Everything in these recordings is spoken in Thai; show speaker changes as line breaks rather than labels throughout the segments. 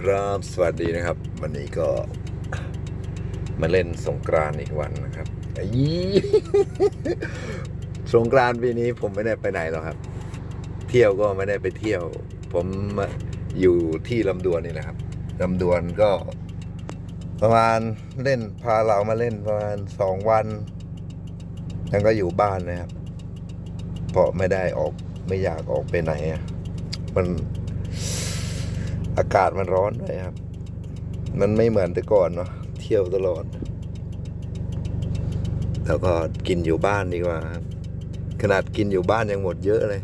ครับสวัสดีนะครับ วันนี้ก็มาเล่นสงกรานอีกวันนะครับอีสงกรานปีนี้ผมไม่ได้ไปไหนหรอกครับ เที่ยวก็ไม่ได้ไปเที่ยว ผมอยู่ที่ลำดวนนี่นะครับลำดวนก็ประมาณเล่นพาเรามาเล่นประมาณสองวันแล้วก็อยู่บ้านนะครับ เพราะไม่ได้ออกไม่อยากออกไปไหนมัน อากาศมันร้อนด้วยครับ มันไม่เหมือนแต่ก่อนเนาะเที่ยวตลอด แล้วก็กินอยู่บ้านดีกว่าครับ ขนาดกินอยู่บ้านยังหมดเยอะเลย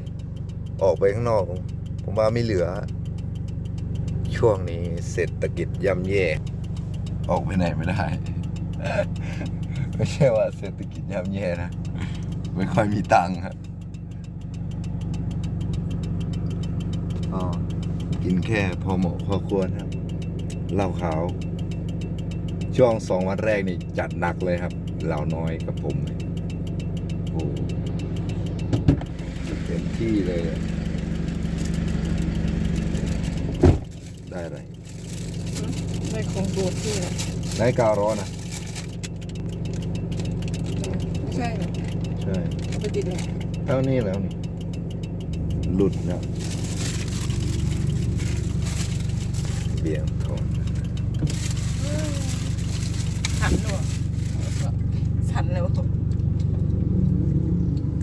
ออกไปข้างนอก ผมว่าไม่เหลือ ช่วงนี้เศรษฐกิจย่ำแย่ ออกไปไหนไม่ได้ ไม่ใช่ว่าเศรษฐกิจย่ำแย่นะ ไม่ค่อยมีตังค์ครับอ๋อ กินแค่พอเหมาะพอควรครับเหล้าขาว ช่วงสองวันแรกนี่จัดหนักเลยครับเหล้าน้อยกับผมเลยโอ้เต็มที่เลยอะได้อะไร
ได้ของโปรดที่นะ
ได้กาวร้อนอะ
ไม่ใช่เหรอ
ใช่
เอาไปติดเลย
เท่านี้แล้วนี่ หลุดแล้ว เบี่ยงทอน
สันหรอสันแล้ว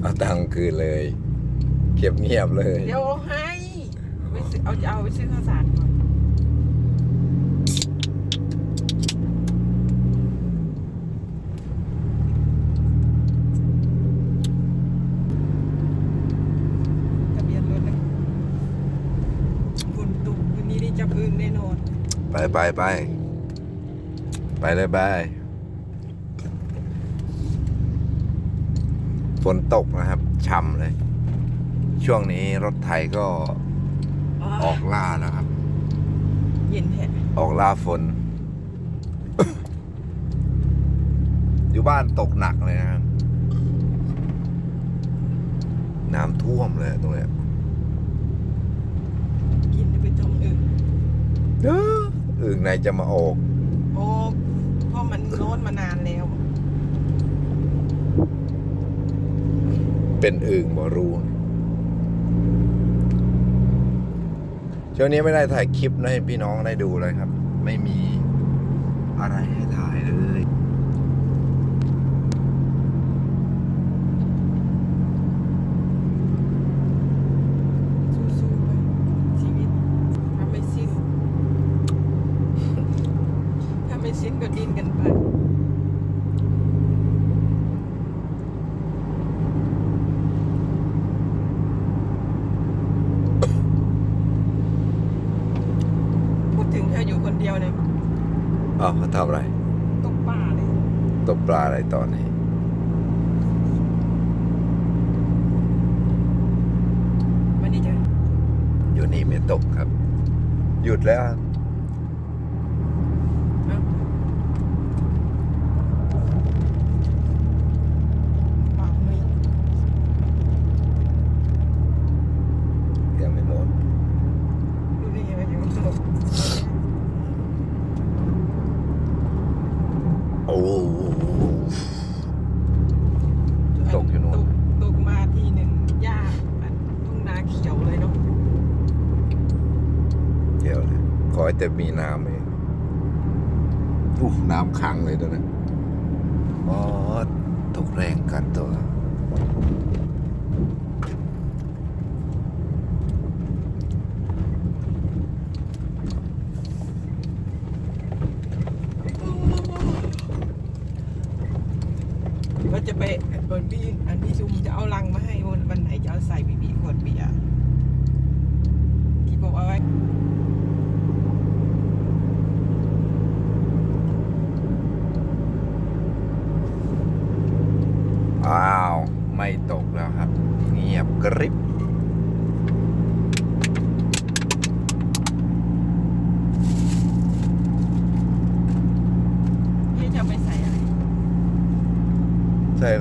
เอาตังค์คืนเลย เก็บเงียบเลย
เดี๋ยวเอาให้ไปซื้อเอาจะเอาไปซื้อข้าวสารก่อนทะเบียนรถนะฝุ่นตุกวันนี้ได้จับอึ้งแน่นอน
ไปไปไปไปเลยไปฝนตกนะครับช่ำเลย ช่วงนี้รถไถก็ออกล่าแล้วครับ
เย็นแท้
ออกล่าฝน อยู่บ้านตกหนักเลยนะครับ น้ำท่วมเลยตรงเนี้ย
กินไปจมอึ่ง
เอ้ออึ่งในจะมาออก
โอ้เพราะมันโน้นมานานแล้ว
เป็นอึ่งบ่รู้ช่วงนี้ไม่ได้ถ่ายคลิปให้พี่น้องได้ดูเลยครับ ไม่มีอะไรให้ถ่ายเลย
สู้ๆไปชีวิตถ้าไม่สิ้น ถ้าไม่ สิ้นก็ดิ้นกันไปพูดถึงเธออยู่คนเดียวเนี่ย
อ้าวเขาทำอะไร
ตกป่าเลย
ตกปลาอะไรตอนนี้
วันนี้จะ
อยู่นี่ไม่ตกครับ หยุดแล้วครับ
เอ้าปากไม่
ยังไม่หมด
ดูนี่มันอยู่ตก
โอ้โห ตกอยู่โน่น
ตกตกมาทีหนึ่งหญ้าอันทุ่งนาเขียวเลยเนาะ
เดี๋ยวเลยขอให้แต่มีน้ำเองอู้น้ำขังเลยตัวนั้นอ๋อตกแรงกันตัว
ว่า จะไปบนพี่อันพี่ชุมจะเอาลังมาให้วันวันไหนจะเอาใส่บีบีขวดเบียร์ที่บอกเอาไว้
อ้าว ไม่ตกแล้วครับ เงียบกริบ
พี่จะเอาไปใส่อะไร
ใส่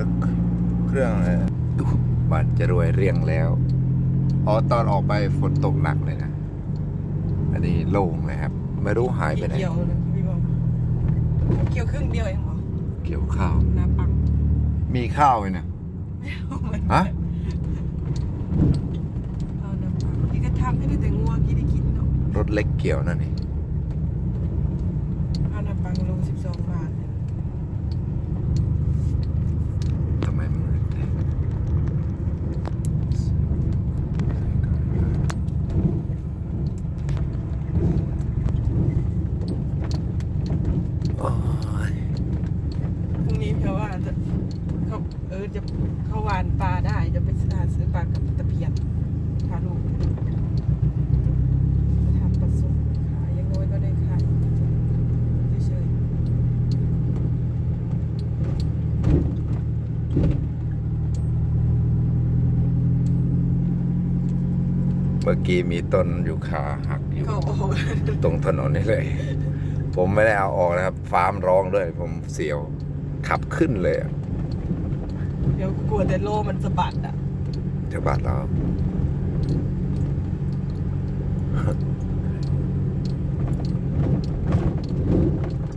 เครื่องอะไรดูบันจะรวยเรียงแล้ว อ๋อตอนออกไปฝนตกหนักเลยนะ อันนี้โล่งเลยครับ ไม่รู้หายไปไหน
เกี่ยวเลยพี่บอกเกี่ยวครึ่งเดียวเองเหรอ
เกี่ยวข้าว
นาปัง
มีข้าวไหมเนี่ยฮะ
เอานาปังพี่ก็ทำให้ได้แต่งัวกี่ได้กินเนาะ
รถเล็กเกี่ยวนั่นนี่
เอานาปังโลสิบสองบาท
ทำไมมันมืดแท้โอ้ย
พรุ่งนี้เพราะว่าจะเขาเออจะเขาหวานปลาได้จะไปสถานซื้อปลากับตะเพียนพาลูกไปทำปลาสุกขายอยังน้อยก็ได้ขายเฉย
เมื่อกี้มีต้นยูคาหักอ
ๆ
ยู่
เขาโอ้
ตรงถนนนี่เลย ผมไม่ได้เอาออกนะครับ ฟ้ามนร้องด้วย ผมเสียว ขับขึ้นเลยอะ
เดี๋ยวกลัวแต่โลมันสะบัดอะ
จะบาดเรา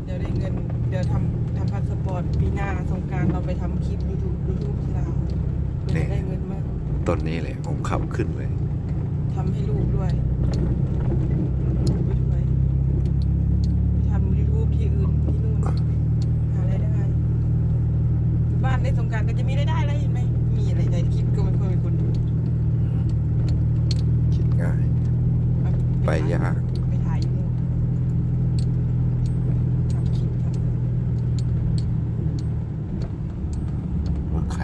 เดี๋ยวได้เงิน เดี๋ยวทำทำพาสปอร์ตปีหน้าสงกรารเราไปทำคลิปยูทูบยูทูบที่ลาวเพื่อจะได้เงินมาก
ต้นนี้เลย ผมขับขึ้นเลย
ทำให้ลูกด้วยลูกไปด้วยไปทำยูทูบที่อื่นที่นู่นหารายได้บ้านในสงกรารก็จะมีรายได้อะไรเห็นไหมมีอะไรในคลิปก็ไม่ค่อยมีคนดู
คิดง่าย ไปยาก
ไปถ่ายอยู่นู่นทำคลิปทำ
ว่าใคร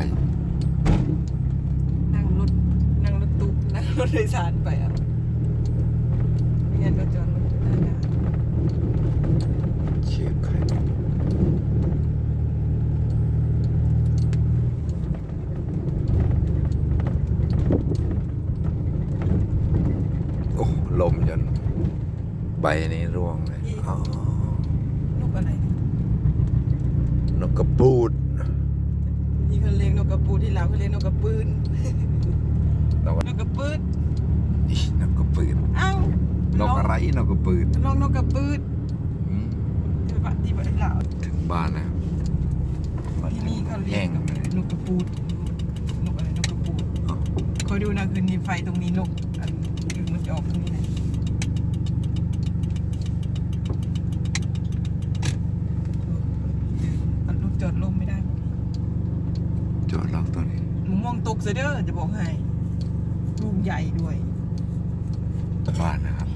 นั่งรถนั่งรถตุ๊กนั่ง รถโดยสารไปอะไม่งั้นก็จอดรถได้นะ
ชื่อใครโอ้ลมจนใบนี้ร่วงเลยอ๋อ
นกอะไรเนี่ย
นกกระปูด
นี่เขาเลี้ยงนกกระปูที่ลาวเขาเลี้ยงนกกระปืน
นก
นกกระปืด
อินกกระปืด
เอ้าน
กอะไรนกกระปืด
ลองนกกระปืด
อืม
ที่บ้านที่บ้านลาว
ถึงบ้านแล้ว
ที่นี่เขาเลี้ยง
แห้ง
นกกระปูดนกอะไรนกกระปูด
อ๋อ
คอยดูนะคืนนี้ไฟตรงนี้นกอันอยู่มันจะออกตรงนี้นะอันรถจอดลมไม่ได้
จอดล็อกตัวนี้
หมูม่วงตกเสยเด้อจะบอกให้ ลูกใหญ่ด้วย
บ้านนะครับ